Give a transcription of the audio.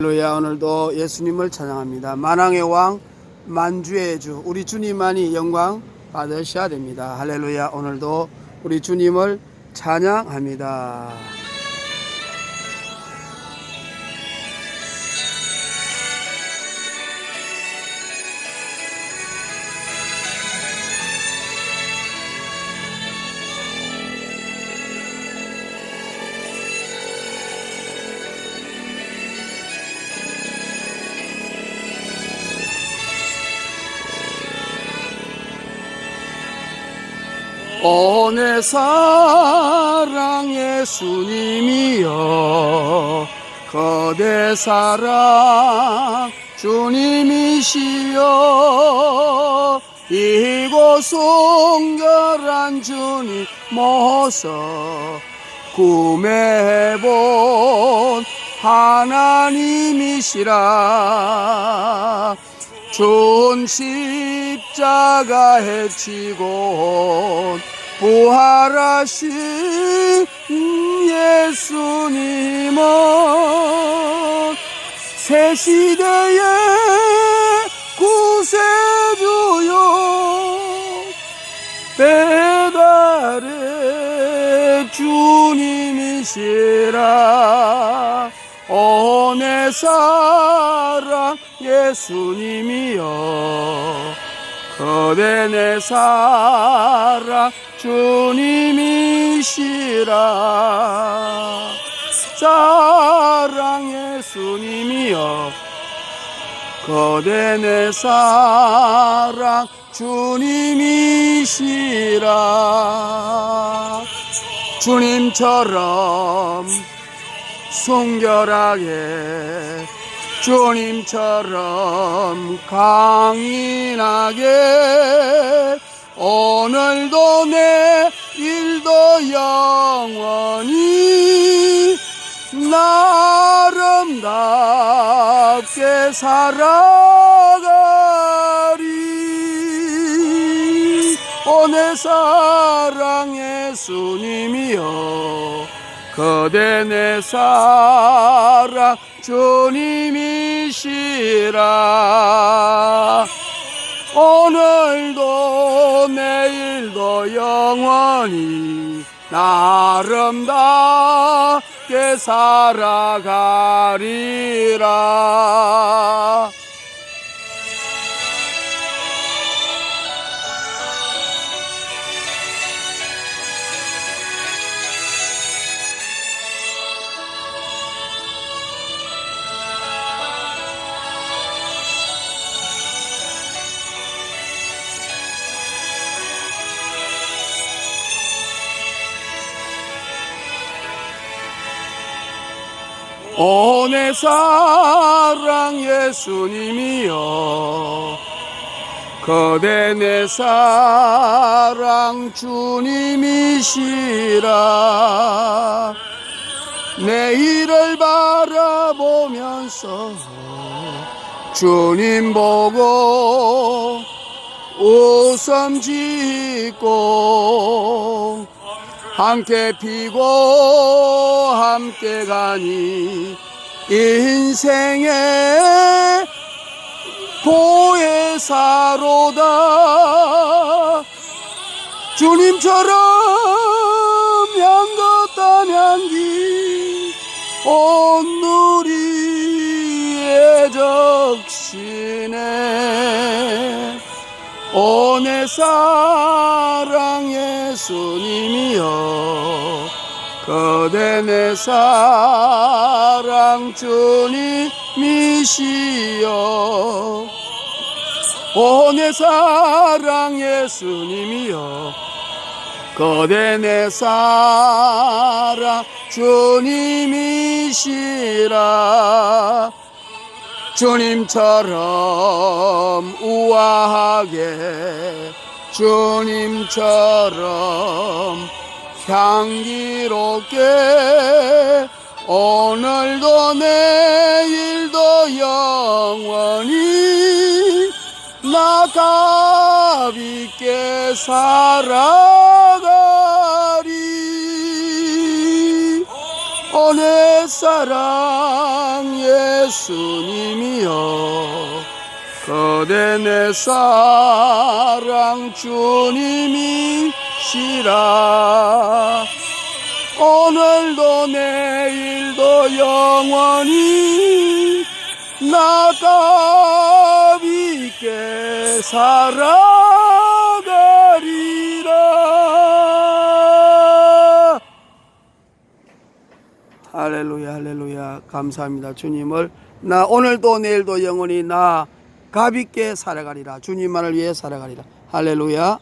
할렐루야 오늘도 예수님을 찬양합니다. 만왕의 왕 만주의 주 우리 주님만이 영광 받으셔야 됩니다. 할렐루야 오늘도 우리 주님을 찬양합니다. 오내 사랑 예수님이여 거대 사랑 주님이시여 이곳 송결한 주님 모습 구매해본 하나님이시라 좋은 십자가 해치고 부활하신 예수님은 새 시대의 구세주요. 배달의 주님이시라. 오내 사랑 예수님이여 거대 내 사랑 주님이시라. 사랑 예수님이여 거대 내 사랑 주님이시라. 주님처럼 순결하게 주님처럼 강인하게 오늘도 내일도 영원히 나름답게 살아가리. 오내 사랑 예수님이여 거대 내 사랑 주님이시라. 오늘도 내일도 영원히 나름답게 살아가리라 오 내 사랑 예수님이여 거대 내 사랑 주님이시라. 내 일을 바라보면서 주님 보고 웃음 짓고 함께 피고 함께 가니 인생의 보혜사로다. 주님처럼 향긋한 향기 온누리에 적시네 오내 사랑 예수님이여 거대 내 사랑 주님이시여. 오 내 사랑 예수님이여. 거대 내 사랑 주님이시라. 주님처럼 우아하게 주님처럼 향기롭게 오늘도 내일도 영원히 나가 있게 살아가리. 오늘 사랑 예수님이여 거대 내 사랑 주님이시라. 오늘도 내일도 영원히 나가 있게 살아가리라. 할렐루야 할렐루야. 감사합니다 주님을. 나 오늘도 내일도 영원히 나 가볍게 살아가리라. 주님 만을 위해 살아가리라. 할렐루야